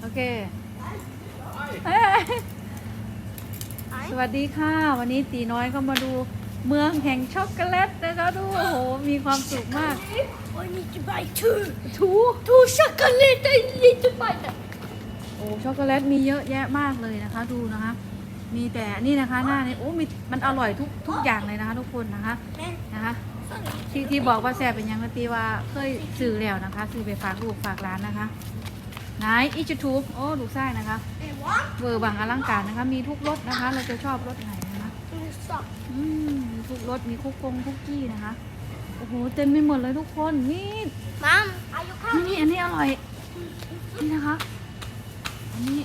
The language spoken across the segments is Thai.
โอเคเอ้ยสวัสดีค่ะ วันนี้ตีน้อยก็มาดูเมืองแห่งช็อกโกแลตนะคะดูโอ้โห มีความสุขมาก I need to buy two. ทู Two chocolate. I need to buy that. โอ้ช็อกโกแลตมีเยอะแยะมากเลยนะคะดูนะคะ มีแต่นี่นะคะหน้านี่โอ้มีมันอร่อยทุกทุกอย่างเลยนะคะ ทุกคนนะคะ Man, นะคะ sorry. ที่ที่บอกว่าแซ่บเป็นยังก็ตีว่าเคยซื้อแล้วนะคะ ซื้อไปฝากลูกฝากร้านนะคะ ไหนอีจูทูบโอ้ดูไส้นะคะ And what? เวอร์บังอลังการนะคะ มีทุกรสนะคะ เราจะชอบรสไหนนะคะ Mm, Stop. อืมมีทุกรสมีคุกกงคุกกี้นะคะโอ้โหเต็มไปหมดเลยทุกคนนี่ Mom, are you นี่ coming? นี่อันนี้อร่อยนี่นะคะ อันนี้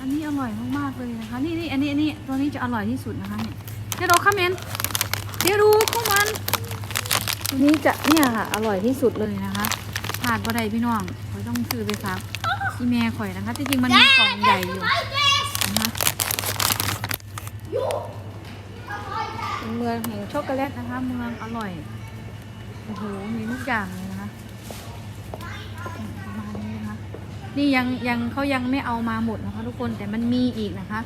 อันนี้อร่อยมากๆเลยนะคะ นี่นี่อันนี้อันนี้ตัวนี้จะอร่อยที่สุดนะคะเนี่ยเดี๋ยวดูคอมเมนต์เดี๋ยวดูข้างมันตัวนี้จะเนี่ยค่ะอร่อยที่สุดเลยนะคะ ผ่านบ่ได้พี่น้องข่อยต้องซื้อไปฝากที่แม่ข่อยนะคะที่จริงมันมีกล่องใหญ่อยู่นะคะเป็นเมืองแห่งช็อกโกแลตนะคะเมืองอร่อยโอ้โหมีทุกอย่างเลยนะคะประมาณนี้นะคะนี่ยังยังเขายังไม่เอามาหมดนะคะ ทุกคนแต่มันมีอีกนะคะ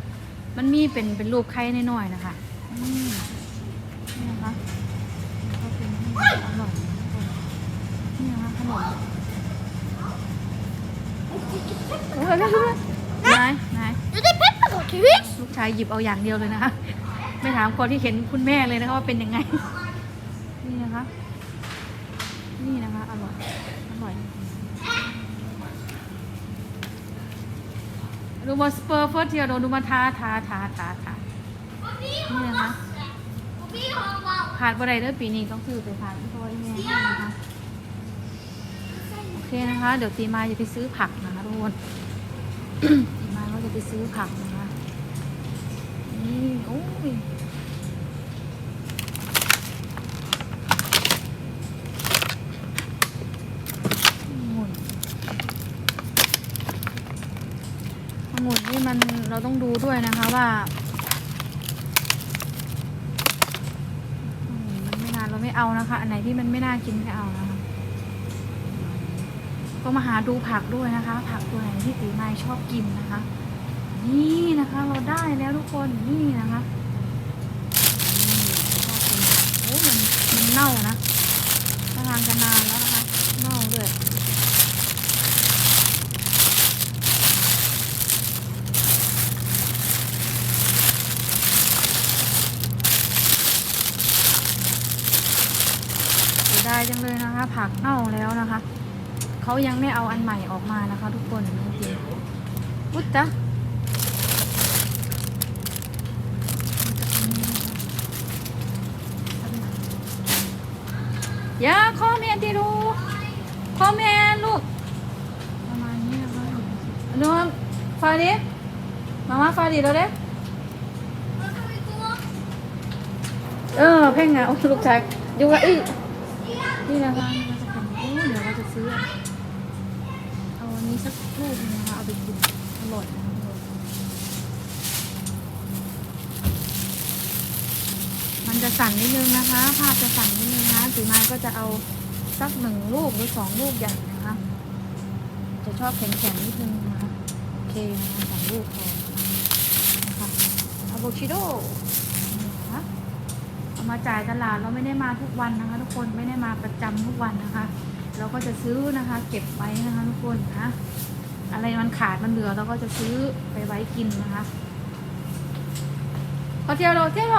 มันมีเป็นเป็นรูปไข่น้อยๆนะคะอืมนี่นะคะ นี่นะคะขนมโอ้ยไม่รู้เลยไหนไหน Do they pepper go to it? ลูกชายหยิบเอาอย่างเดียวเลยนะคะ ไม่ถามคนที่เห็นคุณแม่เลยนะคะว่าเป็นยังไง นี่นะคะ นี่นะคะอร่อย อร่อยดูมาสเปอร์เฟิร์สเทียโดดูมาทาทาทาทาทา นี่นะคะ ขาดบ่ได้เด้อปีนี้ต้องซื้อไปฝากที่พ่อที่แม่ให้นะคะโอ เคนะคะ เดี๋ยวตีมาจะไปซื้อผักนะคะทุกคนตีมาก็จะไปซื้อผักนะคะ นี่โอ้ยองุ่นนี่มันเราต้องดูด้วยนะคะว่ามันไม่นานเราไม่เอานะคะ อันไหนที่มันไม่น่ากินไม่เอานะคะ ก็มาหาดูผักด้วยนะคะ ผักตัวไหนที่ตีไม้ชอบกินนะคะ นี่นะคะเราได้แล้วทุกคนนี่นะคะนี่ชอบกินโอ้มันมันเน่านะถ้าทางจะนานแล้วนะคะเน่าด้วยเสียดายจังเลยนะคะ ผักเน่าแล้วนะคะ เขายังไม่เอาอันใหม่ออกมานะคะ ทุกคนจริงๆอุ๊ยจ๊ะอย่าคอมเมนต์ดิลูคอมเมนต์ลูกประมาณนี้นะคะน้องฟาดิมามาฟาดิเราเด้เออเพ่งไงโอ้ลูกชายอยู่กับอีนี่นะคะนี่ก็จะเดี๋ยวเราจะซื้อ นี้สักลูกนึงนะคะเอาไปกินอร่อยนะคะมันจะสั่นนิดนึงนะคะ ภาพจะสั่นนิดนึงนะสีไม้ก็จะเอาสักหนึ่งลูกหรือสองลูกใหญ่นะคะ จะชอบแข็งๆนิดนึงนะคะโอเคนะคะสองลูกพอนะคะอะโวคาโดนะคะเอามาจ่ายตลาดเราไม่ได้มาทุกวันนะคะ ทุกคนไม่ได้มาประจำทุกวันนะคะ เราก็จะซื้อนะคะ เก็บไว้นะคะทุกคนนะอะไรมันขาดมันเหลือเราก็จะซื้อไปไว้กินนะคะพอเที่ยวโรเที่ยวโร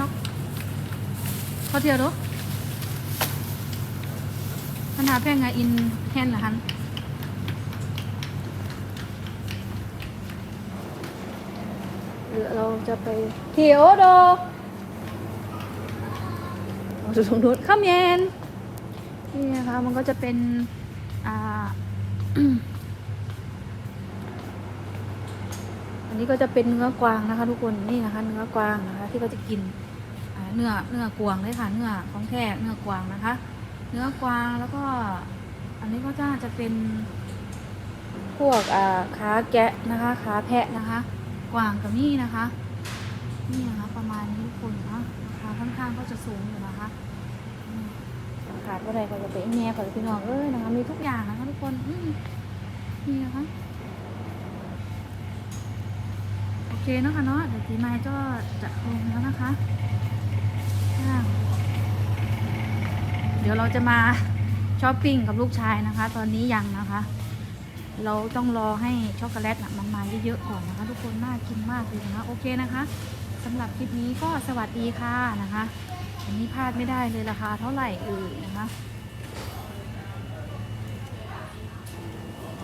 นกพอเที่ยวโรปัญหาแพงไงอินแฮนเหรอฮันเราจะไปเที่ยวโดเราจะตรงนู้นข้ามเย็นนี่นะคะมันก็จะเป็นอ่าอันนี้ก็จะเป็นเนื้อกวางนะคะ ทุกคนนี่นะคะ เนื้อกวางนะคะ ที่เขาจะกินอ่าเนื้อเนื้อกวางเลยค่ะเนื้อของแท้เนื้อกวางนะคะ เนื้อกวางแล้วก็ อันนี้ก็จะจะเป็นพวกอ่าขาแกะนะคะขาแพะนะคะ กวางกับนี่นะคะ นี่นะคะ ประมาณนี้ทุกคนเนาะราคาค่อนข้างก็จะสูงอยู่นะคะอืม ขาดอะไรก็จะไปแง่ขอพี่น้องเอ้ยนะคะมีทุกอย่างนะคะทุกคนอืมนี่นะคะโอเคเนาะคะเนาะเดี๋ยวสีไม้ก็จะลงแล้วนะคะเดี๋ยวเราจะมาช้อปปิ้งกับลูกชายนะคะ ตอนนี้ยังนะคะ เราต้องรอให้ช็อกโกแลตน่ะมันมาเยอะๆก่อนนะคะ ทุกคนน่ากินมากเลยนะคะ โอเคนะคะสำหรับคลิปนี้ก็สวัสดีค่ะนะคะ อันนี้พลาดไม่ได้เลยราคาเท่าไหร่เอ่ยนะคะ